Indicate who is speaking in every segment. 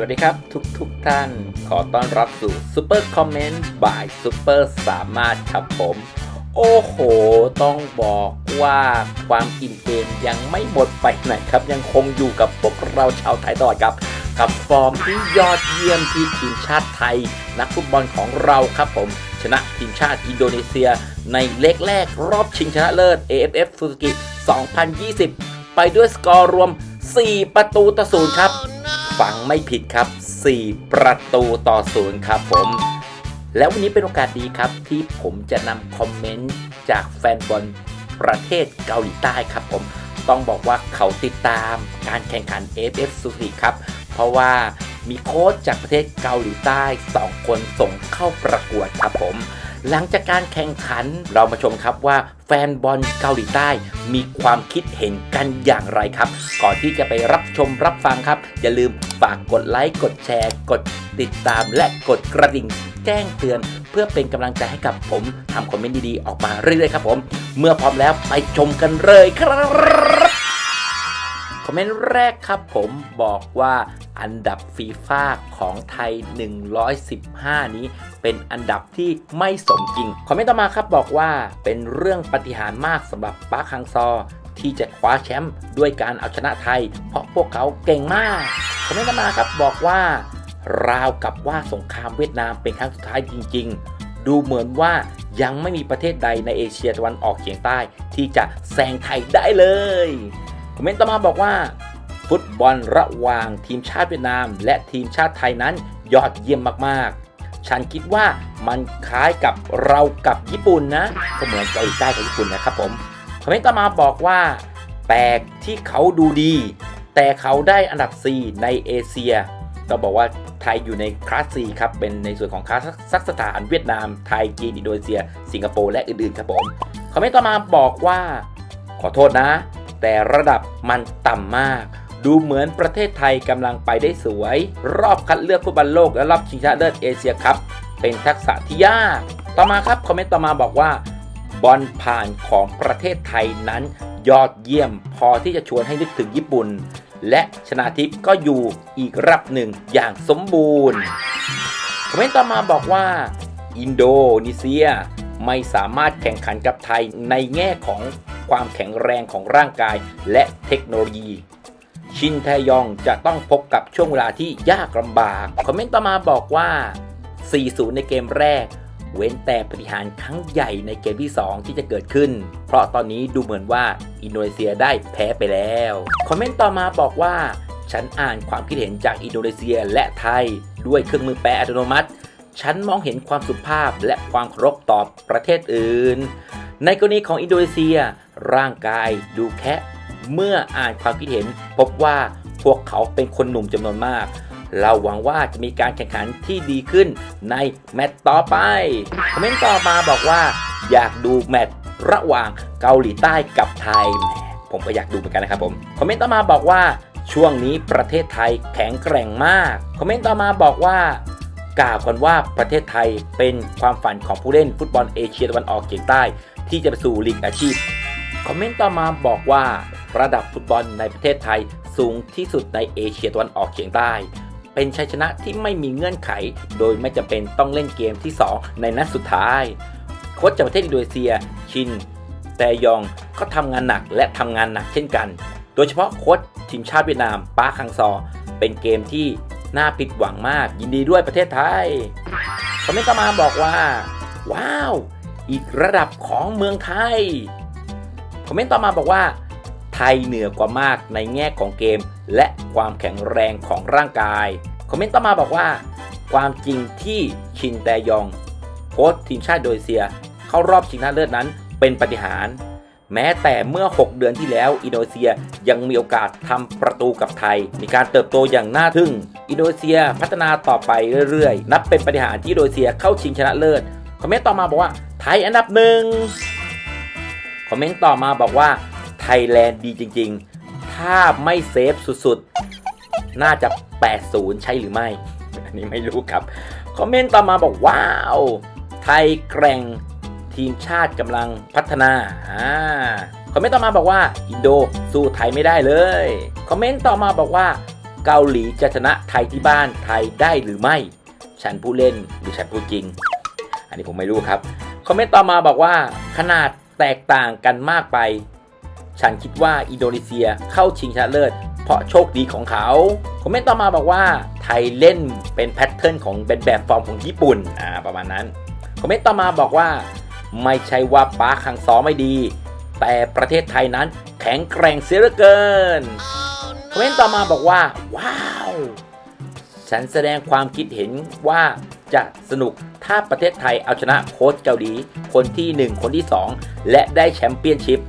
Speaker 1: วัสดีครับทุกทุกท่านขอต้อนรับสู่ซูเปอร์คอมเมนต์บ่ายซูเปอร์สามารถครับผม โอ้โห ต้องบอกว่าความอิ่มเอมยังไม่หมดไปไหนครับ ยังคงอยู่กับพวกเราชาวไทยตลอดครับ กับฟอร์มที่ยอดเยี่ยมที่ทีมชาติไทย นักฟุตบอลของเราครับผม ชนะทีมชาติอินโดนีเซีย ในเล็กแรกรอบชิงชนะเลิศ AFF Suzuki 2020 ไปด้วยสกอร์รวม 4 ประตูต่อศูนย์ครับ ฟังไม่ผิดครับ 4 ประตูต่อศูนย์ครับผม แล้ววันนี้เป็นโอกาสดีครับที่ผมจะนำคอมเมนต์จากแฟนบอลประเทศเกาหลีใต้ครับผม ต้องบอกว่าเขาติดตามการแข่งขัน AFF s u z u k i ครับ เพราะว่ามีโค้ชจากประเทศเกาหลีใต้ 2 คนส่งเข้าประกวดครับผม หลังจากการแข่งขันเรามาชมครับว่าแฟนบอลเกาหลีใต้มีความคิดเห็นกันอย่างไรครับ ก่อนที่จะไปรับชมรับฟังครับ อย่าลืมฝากกดไลค์กดแชร์ กดติดตามและกดกระดิ่งแจ้งเตือน เพื่อเป็นกำลังใจให้กับผมทำคอมเมนต์ดีๆ ออกมาเรื่อยๆครับผม เมื่อพร้อมแล้วไปชมกันเลยครับ อมเมนต์แรกครับผมบอกว่าอันดับฟีฟ่าของไทย 115 นี้ เป็นอันดับที่ไม่สมจริง คอมเมนต์ต่อมาครับบอกว่าเป็นเรื่องปฏิหารมากสำหรับปาร์คฮังซอ ที่จะคว้าแชมป์ด้วยการเอาชนะไทย เพราะพวกเขาเก่งมาก คอมเมนต์ต่อมาครับบอกว่าราวกับว่าสงครามเวียดนามเป็นครั้งสุดท้ายจริง ๆ ดูเหมือนว่ายังไม่มีประเทศใดในเอเชียตะวันออกเฉียงใต้ ที่จะแซงไทยได้เลย อมเมนต์ต่อมาบอกว่า ฟุตบอลระหว่างทีมชาติเวียดนาม และทีมชาติไทยนั้นยอดเยี่ยมมากๆ ฉันคิดว่ามันคล้ายกับเรากับญี่ปุ่นนะก็เหมือนเกาหลีใต้กับญี่ปุ่นนะครับผมคอมเมนต์ต่อมาบอกว่า แปลกที่เขาดูดี แต่เขาได้อันดับ 4 ในเอเชียก็บอกว่าไทยอยู่ในคลาส 4 ครับ เป็นในส่วนของคลาสซักสถานเวียดนาม ไทย จีน อินโดนีเซีย สิงคโปร์ และอื่น ๆ ครับผม คอมเมนต์ต่อมาบอกว่า ขอโทษนะ แต่ระดับมันต่ำมาก ดูเหมือนประเทศไทยกำลังไปได้สวย รอบคัดเลือกฟุตบอลโลกและรอบชิงชนะเลิศเอเชียครับ เป็นทักษะที่ยาก ต่อมาครับ คอมเมนต์ต่อมาบอกว่าบอลผ่านของประเทศไทยนั้น ยอดเยี่ยมพอที่จะชวนให้นึกถึงญี่ปุ่น และชนาทิพย์ก็อยู่อีกรับหนึ่งอย่างสมบูรณ์ คอมเมนต์ต่อมาบอกว่า อินโดนีเซียไม่สามารถแข่งขันกับไทยในแง่ของ ความแข็งแรงของร่างกายและเทคโนโลยี ชินแทยองจะต้องพบกับช่วงเวลาที่ยากลำบาก คอมเมนต์ต่อมาบอกว่า 4-0 ในเกมแรก เว้นแต่ปฏิหารครั้งใหญ่ในเกมที่ 2 ที่จะเกิดขึ้น เพราะตอนนี้ดูเหมือนว่าอินโดนีเซียได้แพ้ไปแล้ว คอมเมนต์ต่อมาบอกว่า ฉันอ่านความคิดเห็นจากอินโดนีเซียและไทย ด้วยเครื่องมือแปลอัตโนมัติฉันมองเห็นความสุภาพและความเคารพต่อประเทศอื่น ในกรณีของอินโดนีเซีย ร่างกายดูแค่เมื่ออ่านความคิดเห็น พบว่าพวกเขาเป็นคนหนุ่มจำนวนมาก เราหวังว่าจะมีการแข่งขันที่ดีขึ้นในแมตต์ต่อไป คอมเมนต์ต่อมาบอกว่า อยากดูแมตช์ระหว่างเกาหลีใต้กับไทยผมก็อยากดูเหมือนกันนะครับผมคอมเมนต์ต่อมาบอกว่าช่วงนี้ประเทศไทยแข็งแกร่งมาก คอมเมนต์ต่อมาบอกว่า กล่าวกันว่าประเทศไทยเป็นความฝันของผู้เล่นฟุตบอลเอเชียตะวันออกเฉียงใต้ ที่จะไปสู่ลีกอาชีพ คอมเมนต์ต่อมาบอกว่า ระดับฟุตบอลในประเทศไทยสูงที่สุดในเอเชียตะวันออกเฉียงใต้ เป็นชัยชนะที่ไม่มีเงื่อนไข โดยไม่จำเป็นต้องเล่นเกมที่ 2 ในนัดสุดท้ายโค้ชจากประเทศอินโดนีเซีย ชิน แต่ยองก็ทำงานหนักและทำงานหนักเช่นกัน โดยเฉพาะโค้ชทีมชาติเวียดนามปาคังซอ เป็นเกมที่ น่าผิดหวังมาก ยินดีด้วยประเทศไทยคอมเมนต์ต่อมาบอกว่า ว้าว อีกระดับของเมืองไทยคอมเมนต์ต่อมาบอกว่า ไทยเหนือกว่ามากในแง่ของเกม และความแข็งแรงของร่างกายคอมเมนต์ต่อมาบอกว่า ความจริงที่ชินแตยองโค้ชทีมชาติโดยเซีย เข้ารอบชิงชนะเลิศนั้นเป็นปฏิหาร แม้แต่เมื่อ 6 เดือนที่แล้ว อินโดนีเซียยังมีโอกาสทำประตูกับไทย มีการเติบโตอย่างน่าทึ่ง อินโดนีเซียพัฒนาต่อไปเรื่อยๆ นับเป็นปฏิหารที่อินโดนีเซียเข้าชิงชนะเลิศ คอมเมนต์ต่อมาบอกว่าไทยอันดับหนึ่งคอมเมนต์ต่อมาบอกว่าไทยแลนด์ดีจริง ๆ ถ้าไม่เซฟสุดๆ น่าจะ 80 ใช่หรือไม่ อันนี้ไม่รู้ครับ คอมเมนต์ต่อมาบอกว้าว ไทยแกร่ง ทีมชาติกำลังพัฒนาอ่าคอมเมนต์ต่อมาบอกว่าอินโดสู้ไทยไม่ได้เลย คอมเมนต์ต่อมาบอกว่า เกาหลีจะชนะไทยที่บ้านไทยได้หรือไม่ ฉันผู้เล่นหรือฉันผู้จริง อันนี้ผมไม่รู้ครับ คอมเมนต์ต่อมาบอกว่า ขนาดแตกต่างกันมากไป ฉันคิดว่าอินโดนีเซียเข้าชิงชนะเลิศเพราะโชคดีของเขา คอมเมนต์ต่อมาบอกว่าไทยเล่นเป็นแพทเทิร์นของเป็นแบบฟอร์มของญี่ปุ่นอ่าประมาณนั้น คอมเมนต์ต่อมาบอกว่า ไม่ใช่ว่าป้าคังซอไม่ดี แต่ประเทศไทยนั้นแข็งแกร่งเสียเหลือเกินคอมเมนต์ต่อมาบอกว่า ว้าว ฉันแสดงความคิดเห็นว่าจะสนุกถ้าประเทศไทยเอาชนะโค้ชเกาหลี คนที่ 1 คนที่ 2 และได้แชมเปี้ยนชิพ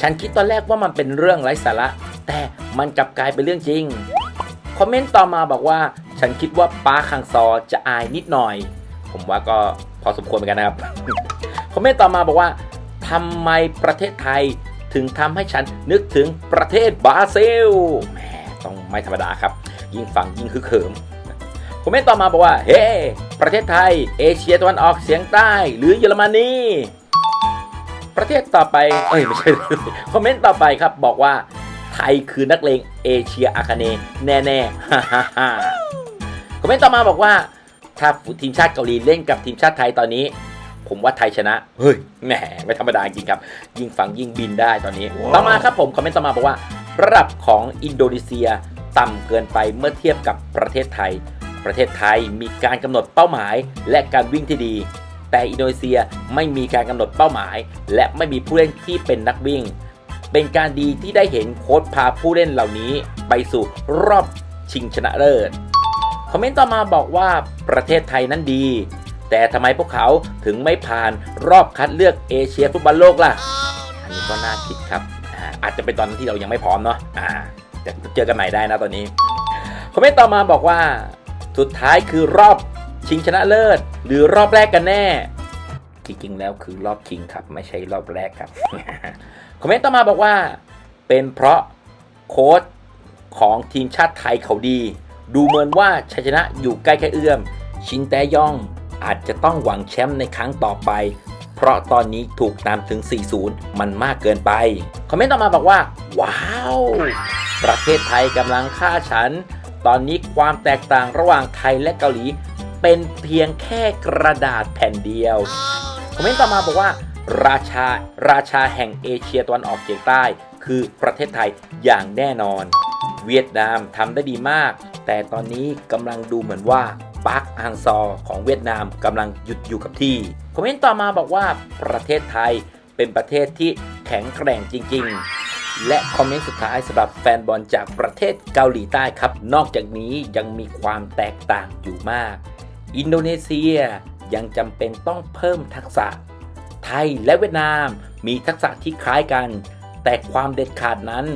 Speaker 1: ฉันคิดตอนแรกว่ามันเป็นเรื่องไร้สาระ แต่มันกลับกลายเป็นเรื่องจริง คอมเมนต์ต่อมาบอกว่า ฉันคิดว่าป้าคังซอจะอายนิดหน่อย ผมว่าก็พอสมควรเหมือนกันนะครับ คอมเมนต์ต่อมาบอกว่าทำไมประเทศไทยถึงทำให้ฉันนึกถึงประเทศบราซิลแหมต้องไม่ธรรมดาครับ ยิ่งฟังยิ่งคือเขิมคอมเมนต์ต่อมาบอกว่า เฮ้ประเทศไทย เอเชียตะวันออกเฉียงใต้ หรือเยอรมนีประเทศต่อไปเอ้ยไม่ใช่คอมเมนต์ต่อไปครับบอกว่า ไทยคือนักเลงเอเชียอาคาเนแน่ๆฮ่าฮ่าฮ่าคอมเมนต์ต่อมาบอกว่า ถ้าทีมชาติเกาหลีเล่นกับทีมชาติไทยตอนนี้ ผมว่าไทยชนะ เฮ้ย แหม ไม่ธรรมดาจริงครับ ยิ่งฟังยิ่งบินได้ตอนนี้ ต่อมาครับผม คอมเมนต์ต่อมาบอกว่า ระดับของอินโดนีเซียต่ำเกินไปเมื่อเทียบกับประเทศไทย ประเทศไทยมีการกำหนดเป้าหมาย และการวิ่งที่ดี แต่อินโดนีเซียไม่มีการกำหนดเป้าหมาย และไม่มีผู้เล่นที่เป็นนักวิ่ง เป็นการดีที่ได้เห็นโค้ชพาผู้เล่นเหล่านี้ ไปสู่รอบชิงชนะเลิศ คอมเมนต์ต่อมาบอกว่าประเทศไทยนั้นดี แต่ทำไมพวกเขาถึงไม่ผ่านรอบคัดเลือกเอเชียฟุตบอลโลกล่ะ อันนี้ก็น่าคิดครับอาอาจจะเป็นตอนที่เรายังไม่พร้อมเนาะอ่าแต่เจอกันใหม่ได้นะตอนนี้คอมเมนต์ต่อมาบอกว่า สุดท้ายคือรอบชิงชนะเลิศ หรือรอบแรกกันแน่ จริงๆแล้วคือรอบชิงครับ ไม่ใช่รอบแรกครับ คอมเมนต์ต่อมาบอกว่า เป็นเพราะโค้ชของทีมชาติไทยเขาดี ดูเหมือนว่าชัยชนะอยู่ใกล้แค่เอื้อม ชินแตยอง อาจจะต้องหวังแชมป์ในครั้งต่อไป เพราะตอนนี้ถูกตามถึง 4-0 มันมากเกินไป คอมเมนต์ต่อมาบอกว่า ว้าว ประเทศไทยกำลังฆ่าฉัน ตอนนี้ความแตกต่างระหว่างไทยและเกาหลี เป็นเพียงแค่กระดาษแผ่นเดียว คอมเมนต์ต่อมาบอกว่า ราชาราชาแห่งเอเชียตะวันออกเฉียงใต้ คือประเทศไทยอย่างแน่นอน เวียดนามทำได้ดีมาก แต่ตอนนี้กำลังดูเหมือนว่า ปาร์คฮังซอของเวียดนามกำลังหยุดอยู่กับที่คอมเมนต์ต่อมาบอกว่าประเทศไทยเป็นประเทศที่แข็งแกร่งจริง ๆ และคอมเมนต์สุดท้ายสำหรับแฟนบอลจากประเทศเกาหลีใต้ครับ นอกจากนี้ยังมีความแตกต่างอยู่มาก อินโดนีเซียยังจำเป็นต้องเพิ่มทักษะ ไทยและเวียดนามมีทักษะที่คล้ายกัน แต่ความเด็ดขาดนั้น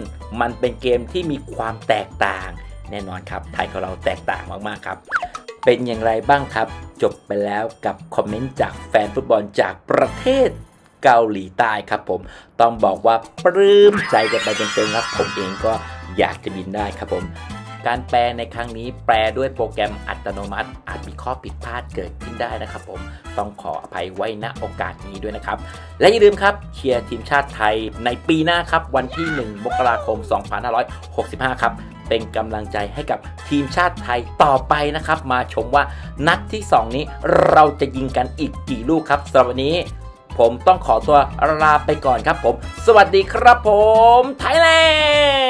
Speaker 1: มันเป็นเกมที่มีความแตกต่าง แน่นอนครับ ไทยของเราแตกต่างมากๆครับ เป็นอย่างไรบ้างครับ จบไปแล้วกับคอมเมนต์จากแฟนฟุตบอลจากประเทศเกาหลีใต้ครับผม ต้องบอกว่าปลื้มใจกันไปเต็มๆครับผมเองก็อยากจะบินได้ครับผมการแปลในครั้งนี้แปลด้วยโปรแกรมอัตโนมัติ อาจมีข้อผิดพลาดเกิดขึ้นได้นะครับผม ต้องขออภัยไว้ณโอกาสนี้ด้วยนะครับ และอย่าลืมครับเชียร์ทีมชาติไทยในปีหน้าครับ วันที่ 1 มกราคม 2565 ครับ เป็นกำลังใจให้กับทีมชาติไทยต่อไปนะครับ มาชมว่านัดที่ 2 นี้เราจะยิงกันอีกกี่ลูกครับสำหรับวันนี้ ผมต้องขอตัวลาไปก่อนครับผม สวัสดีครับผม ไทยแลนด์